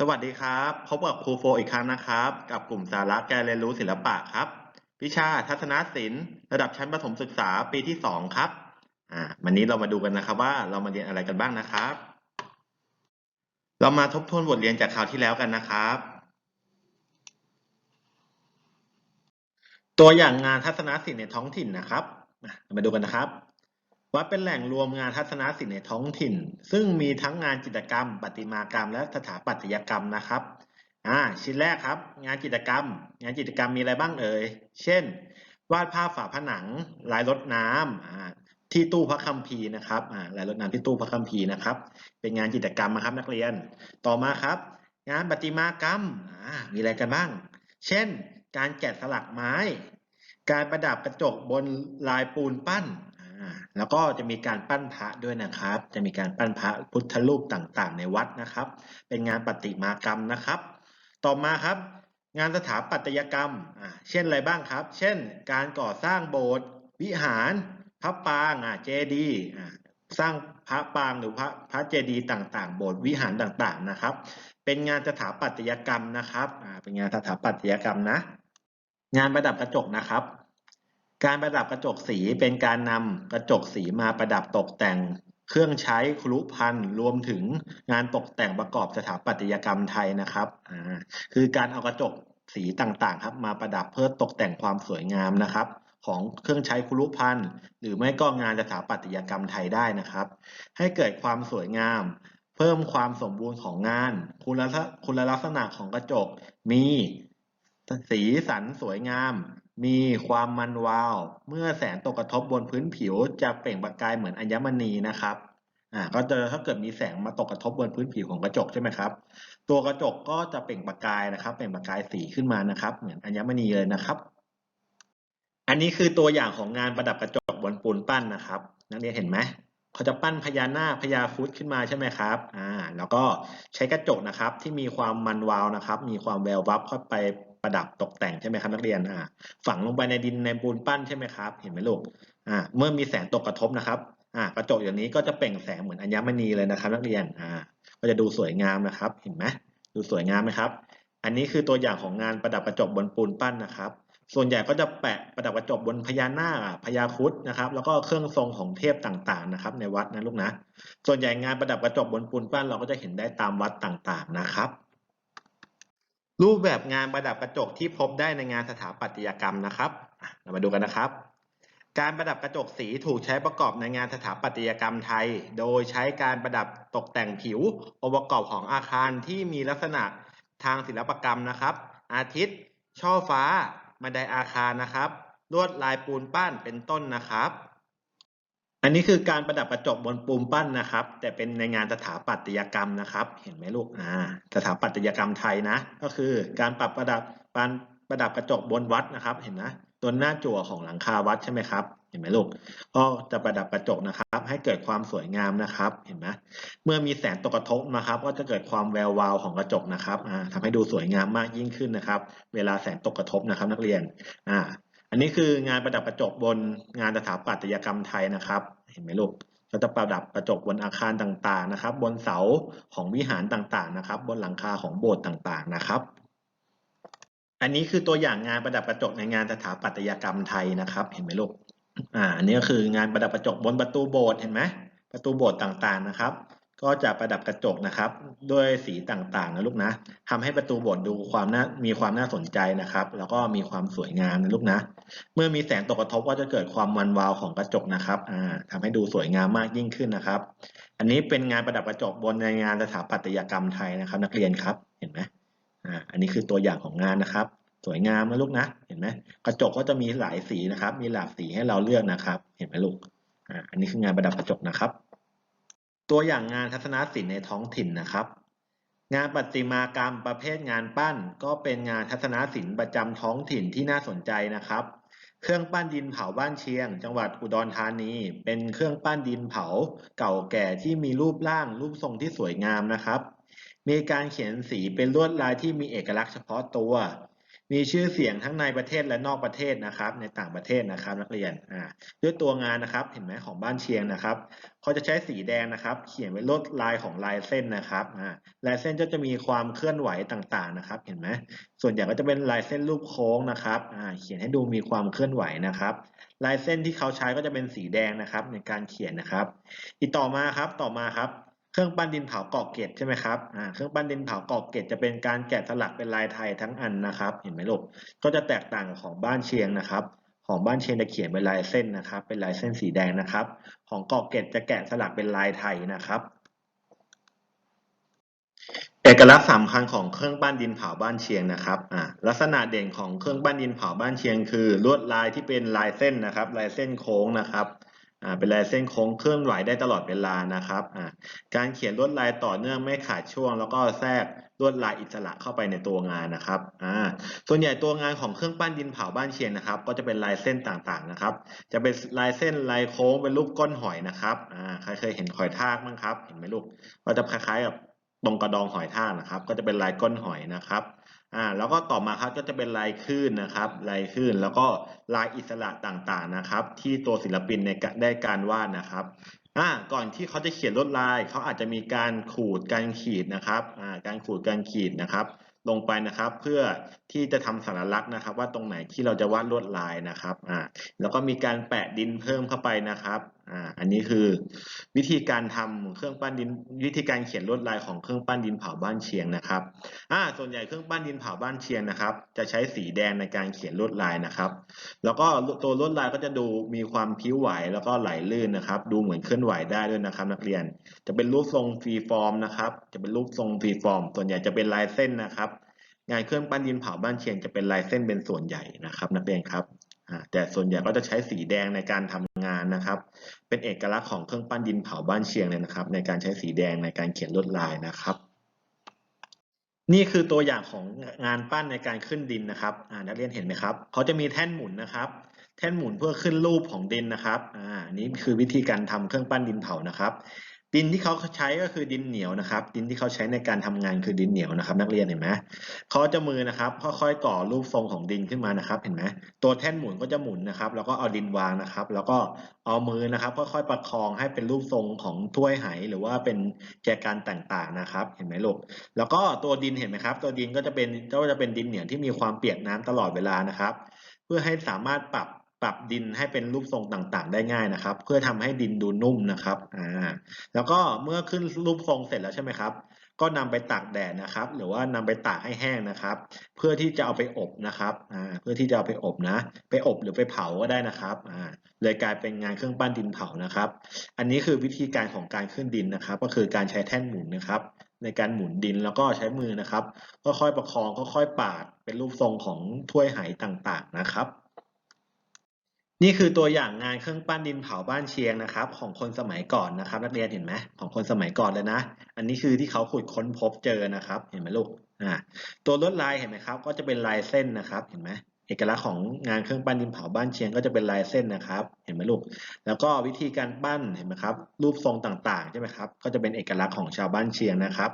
สวัสดีครับ พบกับครูโฟอีกครั้งนะครับ กับกลุ่มสาระการเรียนรู้ศิลปะครับ วิชาทัศนศิลป์ระดับชั้นประถมศึกษาปีที่สองครับอ่าวันนี้เรามาดูกันนะครับว่าเรามาเรียนอะไรกันบ้างนะครับ เรามาทบทวนบทเรียนจากคราวที่แล้วกันนะครับ ตัวอย่างงานทัศนศิลป์ในท้องถิ่นนะครับ มาดูกันนะครับ วัดเป็นแหล่งรวมงานทัศนศิลป์ในท้องถิ่น ซึ่งมีทั้งงานจิตรกรรม ประติมากรรม และสถาปัตยกรรมนะครับอ่าชิ้นแรกครับ งานจิตรกรรม งานจิตรกรรมมีอะไรบ้างเอ่ยเช่น วาดภาพฝาผนัง ลายรดน้ำที่ตู้พระคัมภีร์นะครับลายรดน้ำที่ตู้พระคัมภีร์นะครับ เป็นงานจิตรกรรมนะครับนักเรียน ต่อมาครับ งานประติมากรรมมีอะไรกันบ้าง เช่น การแกะสลักไม้ การประดับกระจกบนลายปูนปั้น แล้วก็จะมีการปั้นพระด้วยนะครับ จะมีการปั้นพระพุทธรูปต่างๆ ในวัดนะครับ เป็นงานประติมากรรมนะครับ ต่อมาครับ งานสถาปัตยกรรมเช่นอะไรบ้างครับ เช่น การก่อสร้างโบสถ์วิหาร พระปรางเจดีย์สร้างพระปรางหรือพระพระเจดีย์ต่างๆ โบสถ์วิหารต่างๆนะครับ เป็นงานสถาปัตยกรรมนะครับเป็นงานสถาปัตยกรรมนะ งานประดับกระจกนะครับ การประดับกระจกสีเป็นการนำกระจกสีมาประดับตกแต่ง เครื่องใช้ครุภัณฑ์รวมถึงงานตกแต่งประกอบสถาปัตยกรรมไทยนะครับอ่าคือการเอากระจกสีต่างๆครับมาประดับเพื่อตกแต่งความสวยงามนะครับ ของเครื่องใช้ครุภัณฑ์หรือไม่ก็งานสถาปัตยกรรมไทยได้นะครับ ให้เกิดความสวยงาม เพิ่มความสมบูรณ์ของงาน คุณลักษณะของกระจกมีสีสันสวยงาม มีความมันวาว เมื่อแสงตกกระทบบนพื้นผิวจะเปล่งประกายเหมือนอัญมณีนะครับอ่าก็จะถ้าเกิดมีแสงมาตกกระทบบนพื้นผิวของกระจกใช่ไหมครับ ตัวกระจกก็จะเปล่งประกายนะครับ เปล่งประกายสีขึ้นมานะครับ เหมือนอัญมณีเลยนะครับ อันนี้คือตัวอย่างของงานประดับกระจกบนปูนปั้นนะครับ นักเรียนเห็นไหมเขาจะปั้นพญานาคพญาครุดขึ้นมาใช่ไหมครับอ่าแล้วก็ใช้กระจกนะครับที่มีความมันวาวนะครับ มีความแวววับเข้าไป ประดับตกแต่งใช่ไหมครับนักเรียนอ่าฝังลงไปในดินในปูนปั้นใช่ไหมครับเห็นไหมลูกอ่าเมื่อมีแสงตกกระทบนะครับอ่ากระจกอย่างนี้ก็จะเปล่งแสงเหมือนอัญมณีเลยนะครับนักเรียนอ่าก็จะดูสวยงามนะครับเห็นไหมดูสวยงามไหมครับ อันนี้คือตัวอย่างของงานประดับกระจกบนปูนปั้นนะครับส่วนใหญ่ก็จะแปะประดับกระจกบนพญานาคพญาครุฑนะครับ แล้วก็เครื่องทรงของเทพต่างๆนะครับ ในวัดนะลูกนะ ส่วนใหญ่งานประดับกระจกบนปูนปั้นเราก็จะเห็นได้ตามวัดต่างๆนะครับ รูปแบบงานประดับกระจกที่พบได้ในงานสถาปัตยกรรมนะครับเรามาดูกันนะครับ การประดับกระจกสีถูกใช้ประกอบในงานสถาปัตยกรรมไทย โดยใช้การประดับตกแต่งผิวองค์ประกอบของอาคารที่มีลักษณะทางศิลปกรรมนะครับ อาทิตย์ ช่อฟ้าบันไดอาคารนะครับ ลวดลายปูนปั้นเป็นต้นนะครับ อันนี้คือการประดับกระจกบนปูนปั้นนะครับ แต่เป็นในงานสถาปัตยกรรมนะครับ เห็นไหมลูกอ่าสถาปัตยกรรมไทยนะ ก็คือการปรับประดับการประดับกระจกบนวัดนะครับ เห็นนะตัวหน้าจั่วของหลังคาวัดใช่ไหมครับ เห็นไหมลูกก็จะประดับกระจกนะครับ ให้เกิดความสวยงามนะครับ เห็นไหมเมื่อมีแสงตกกระทบนะครับ ก็จะเกิดความแวววาวของกระจกนะครับอ่าทำให้ดูสวยงามมากยิ่งขึ้นนะครับ เวลาแสงตกกระทบนะครับ นักเรียนอ่า อันนี้คืองานประดับกระจกบนงานสถาปัตยกรรมไทยนะครับ เห็นไหมลูกก็จะประดับกระจกบนอาคารต่างๆนะครับ บนเสาของวิหารต่างๆนะครับ บนหลังคาของโบสถ์ต่างๆนะครับ อันนี้คือตัวอย่างงานประดับกระจกในงานสถาปัตยกรรมไทยนะครับ เห็นไหมลูกอ่าอันนี้ก็คืองานประดับกระจกบนประตูโบสถ์เห็นไหมประตูโบสถ์ต่างๆนะครับ ก็จะประดับกระจกนะครับ ด้วยสีต่างๆนะลูกนะทำให้ประตูโบสถ์ดูความน่ามีความน่าสนใจนะครับ แล้วก็มีความสวยงามนะลูกนะ เมื่อมีแสงตกกระทบก็จะเกิดความมันวาวของกระจกนะครับอ่าทำให้ดูสวยงามมากยิ่งขึ้นนะครับ อันนี้เป็นงานประดับกระจกบนในงานสถาปัตยกรรมไทยนะครับ นักเรียนครับเห็นไหมอ่าอันนี้คือตัวอย่างของงานนะครับ สวยงามนะลูกนะ เห็นไหมกระจกก็จะมีหลายสีนะครับ มีหลากสีให้เราเลือกนะครับ เห็นไหมลูกอ่าอันนี้คืองานประดับกระจกนะครับ ตัวอย่างงานทัศนศิลป์ในท้องถิ่นนะครับ งานประติมากรรมประเภทงานปั้น ก็เป็นงานทัศนศิลป์ประจำท้องถิ่นที่น่าสนใจนะครับ เครื่องปั้นดินเผาบ้านเชียง จังหวัดอุดรธานี เป็นเครื่องปั้นดินเผา เก่าแก่ที่มีรูปร่างรูปทรงที่สวยงามนะครับ มีการเขียนสีเป็นลวดลายที่มีเอกลักษณ์เฉพาะตัว มีชื่อเสียงทั้งในประเทศและนอกประเทศนะครับ ในต่างประเทศนะครับ นักเรียนอ่าด้วยตัวงานนะครับ เห็นไหมของบ้านเชียงนะครับเขาจะใช้สีแดงนะครับ เขียนไว้ลวดลายของลายเส้นนะครับอ่าลายเส้นก็จะมีความเคลื่อนไหวต่างๆนะครับ เห็นไหมส่วนใหญ่ก็จะเป็นลายเส้นรูปโค้งนะครับอ่าเขียนให้ดูมีความเคลื่อนไหวนะครับ ลายเส้นที่เขาใช้ก็จะเป็นสีแดงนะครับ ในการเขียนนะครับ อีกต่อมาครับต่อมาครับ เครื่องปั้นดินเผากรอเกล็ดใช่ไหมครับอ่าเครื่องปั้นดินเผากรอเกล็ดจะเป็นการแกะสลักเป็นลายไทยทั้งอันนะครับ เห็นไหมลูก ก็จะแตกต่างกับของบ้านเชียงนะครับ ของบ้านเชียงจะเขียนเป็นลายเส้นนะครับ เป็นลายเส้นสีแดงนะครับ ของกรอเกล็ดจะแกะสลักเป็นลายไทยนะครับเอกลักษณ์สำคัญของเครื่องปั้นดินเผาบ้านเชียงนะครับอ่าลักษณะเด่นของเครื่องปั้นดินเผาบ้านเชียง คือลวดลายที่เป็นลายเส้นนะครับ ลายเส้นโค้งนะครับ เป็นลายเส้นโค้งเคลื่อนไหวได้ตลอดเวลานะครับการเขียนลวดลายต่อเนื่องไม่ขาดช่วง แล้วก็แทรกลวดลายอิสระเข้าไปในตัวงานนะครับส่วนใหญ่ตัวงานของเครื่องปั้นดินเผาบ้านเชียงนะครับ ก็จะเป็นลายเส้นต่างๆนะครับ จะเป็นลายเส้นลายโค้งเป็นรูปก้นหอยนะครับใครเคยเห็นหอยทากมั้งครับ เห็นไหมลูกก็จะคล้ายๆกับตรงกระดองหอยทากนะครับ ก็จะเป็นลายก้นหอยนะครับ อ่าแล้วก็ต่อมาครับก็จะเป็นลายคลื่นนะครับลายคลื่นแล้วก็ลายอิสระต่างๆนะครับ ที่ตัวศิลปินในได้การวาดนะครับอ่าก่อนที่เขาจะเขียนลวดลายเขาอาจจะมีการขูดการขีดนะครับอ่าการขูดการขีดนะครับ ลงไปนะครับเพื่อที่จะทำสัญลักษณ์นะครับ ว่าตรงไหนที่เราจะวาดลวดลายนะครับอ่าแล้วก็มีการแปะดินเพิ่มเข้าไปนะครับ อ่าอันนี้คือวิธีการทำเครื่องปั้นดิน วิธีการเขียนลวดลายของเครื่องปั้นดินเผาบ้านเชียงนะครับอ่าส่วนใหญ่เครื่องปั้นดินเผาบ้านเชียงนะครับ จะใช้สีแดงในการเขียนลวดลายนะครับ แล้วก็ตัวลวดลายก็จะดูมีความพิ้วไหวแล้วก็ไหลลื่นนะครับ ดูเหมือนเคลื่อนไหวได้ด้วยนะครับ นักเรียนจะเป็นรูปทรงฟรีฟอร์มนะครับ จะเป็นรูปทรงฟรีฟอร์ม ส่วนใหญ่จะเป็นลายเส้นนะครับงานเครื่องปั้นดินเผาบ้านเชียงจะเป็นลายเส้นเป็นส่วนใหญ่นะครับนักเรียนครับอ่าแต่ส่วนใหญ่ก็จะใช้สีแดงในการทำ งานนะครับ เป็นเอกลักษณ์ของเครื่องปั้นดินเผาบ้านเชียงเลยนะครับ ในการใช้สีแดงในการเขียนลวดลายนะครับ นี่คือตัวอย่างของงานปั้นในการขึ้นดินนะครับอ่านักเรียนเห็นไหมครับเขาจะมีแท่นหมุนนะครับ แท่นหมุนเพื่อขึ้นรูปของดินนะครับอ่านี่คือวิธีการทำเครื่องปั้นดินเผานะครับ ดินที่เขาใช้ก็คือดินเหนียวนะครับ ดินที่เขาใช้ในการทำงานคือดินเหนียวนะครับ นักเรียนเห็นไหมเขาจะมือนะครับค่อยๆก่อรูปทรงของดินขึ้นมานะครับ เห็นไหมตัวแท่นหมุนก็จะหมุนนะครับ แล้วก็เอาดินวางนะครับ แล้วก็เอามือนะครับ ค่อยๆประคองให้เป็นรูปทรงของถ้วยไหหรือว่าเป็นแจกันต่างๆนะครับ เห็นไหมลูกแล้วก็ตัวดินเห็นไหมครับ ตัวดินก็จะเป็นก็จะเป็นดินเหนียวที่มีความเปียกน้ำตลอดเวลานะครับ เพื่อให้สามารถปรับ ปรับดินให้เป็นรูปทรงต่างๆ ได้ง่ายนะครับ เพื่อทำให้ดินดูนุ่มนะครับอ่าแล้วก็เมื่อขึ้นรูปทรงเสร็จแล้วใช่ไหมครับ ก็นำไปตากแดดนะครับ หรือว่านำไปตากให้แห้งนะครับ เพื่อที่จะเอาไปอบนะครับอ่าเพื่อที่จะเอาไปอบนะ ไปอบหรือไปเผาก็ได้นะครับอ่าเลยกลายเป็นงานเครื่องปั้นดินเผานะครับ อันนี้คือวิธีการของการขึ้นดินนะครับ ก็คือการใช้แท่นหมุนนะครับในการหมุนดินแล้วก็ใช้มือนะครับค่อยๆประคองค่อยๆปาดเป็นรูปทรงของถ้วยไหต่างๆนะครับ นี่คือตัวอย่างงานเครื่องปั้นดินเผาบ้านเชียงนะครับ ของคนสมัยก่อนนะครับ นักเรียนเห็นไหมของคนสมัยก่อนเลยนะ อันนี้คือที่เขาขุดค้นพบเจอนะครับ เห็นไหมลูกอ่าตัวลวดลายเห็นไหมครับ ก็จะเป็นลายเส้นนะครับ เห็นไหมเอกลักษณ์ของงานเครื่องปั้นดินเผาบ้านเชียงก็จะเป็นลายเส้นนะครับ เห็นไหมลูก แล้วก็วิธีการปั้นเห็นไหมครับ รูปทรงต่างๆใช่ไหมครับ ก็จะเป็นเอกลักษณ์ของชาวบ้านเชียงนะครับ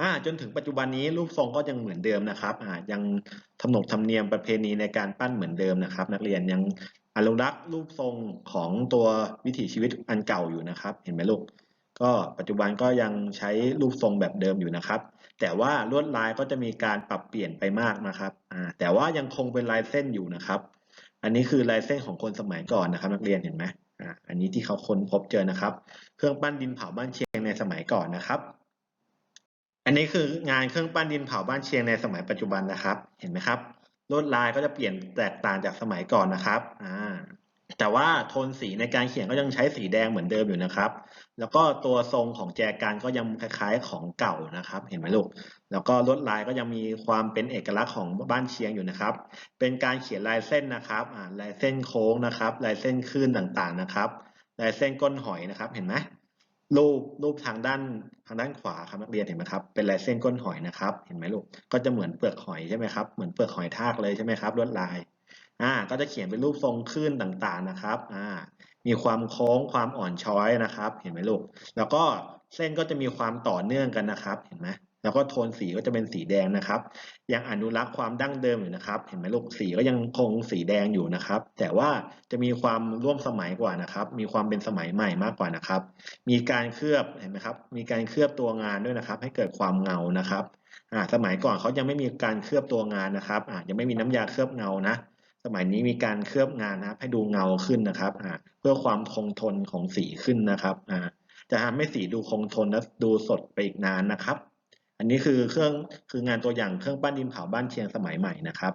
อ่าจนถึงปัจจุบันนี้รูปทรงก็ยังเหมือนเดิมนะครับอ่ายังทำนบธรรมเนียมประเพณีในการปั้นเหมือนเดิมนะครับ นักเรียนยัง อนุรักษ์รูปทรงของตัววิถีชีวิตอันเก่าอยู่นะครับ เห็นไหมลูกก็ปัจจุบันก็ยังใช้รูปทรงแบบเดิมอยู่นะครับ แต่ว่าลวดลายก็จะมีการปรับเปลี่ยนไปมากนะครับอ่าแต่ว่ายังคงเป็นลายเส้นอยู่นะครับ อันนี้คือลายเส้นของคนสมัยก่อนนะครับ นักเรียนเห็นไหมอ่าอันนี้ที่เขาค้นพบเจอนะครับ เครื่องปั้นดินเผาบ้านเชียงในสมัยก่อนนะครับ อันนี้คืองานเครื่องปั้นดินเผาบ้านเชียงในสมัยปัจจุบันนะครับ เห็นไหมครับ ลวดลายก็จะเปลี่ยนแตกต่างจากสมัยก่อนนะครับอ่าแต่ว่าโทนสีในการเขียนก็ยังใช้สีแดงเหมือนเดิมอยู่นะครับ แล้วก็ตัวทรงของแจกันก็ยังคล้ายๆของเก่านะครับ เห็นไหมลูก แล้วก็ลวดลายก็ยังมีความเป็นเอกลักษณ์ของบ้านเชียงอยู่นะครับ เป็นการเขียนลายเส้นนะครับลายเส้นโค้งนะครับ ลายเส้นคลื่นต่างๆนะครับ ลายเส้นก้นหอยนะครับ เห็นไหม รูปรูปทางด้านทางด้านขวาครับนักเรียนเห็นไหมครับเป็นลายเส้นก้นหอยนะครับ เห็นไหมลูกก็จะเหมือนเปลือกหอยใช่ไหมครับเหมือนเปลือกหอยทากเลยใช่ไหมครับลวดลายอ่าก็จะเขียนเป็นรูปทรงคลื่นต่างๆนะครับอ่ามีความโค้งความอ่อนช้อยนะครับ เห็นไหมลูกแล้วก็เส้นก็จะมีความต่อเนื่องกันนะครับ เห็นไหม แล้วก็โทนสีก็จะเป็นสีแดงนะครับ ยังอนุรักษ์ความดั้งเดิมอยู่นะครับ เห็นไหมลูกสีก็ยังคงสีแดงอยู่นะครับ แต่ว่าจะมีความร่วมสมัยกว่านะครับ มีความเป็นสมัยใหม่มากกว่านะครับ มีการเคลือบเห็นไหมครับมีการเคลือบตัวงานด้วยนะครับ ให้เกิดความเงานะครับอ่าสมัยก่อนเขายังไม่มีการเคลือบตัวงานนะครับอ่ายังไม่มีน้ำยาเคลือบเงานะสมัยนี้มีการเคลือบงานนะครับให้ดูเงาขึ้นนะครับอ่าเพื่อความคงทนของสีขึ้นนะครับอ่าจะทำให้สีดูคงทนและดูสดไปอีกนานนะครับ อันนี้คือเครื่องคืองานตัวอย่างเครื่องปั้นดินเผาบ้านเชียงสมัยใหม่นะครับ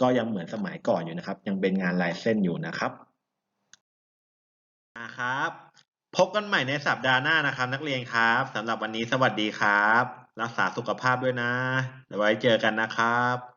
ก็ยังเหมือนสมัยก่อนอยู่นะครับ ยังเป็นงานลายเส้นอยู่นะครับนะครับพบกันใหม่ในสัปดาห์หน้านะครับ นักเรียนครับสำหรับวันนี้สวัสดีครับ รักษาสุขภาพด้วยนะเดี๋ยวไว้เจอกันนะครับ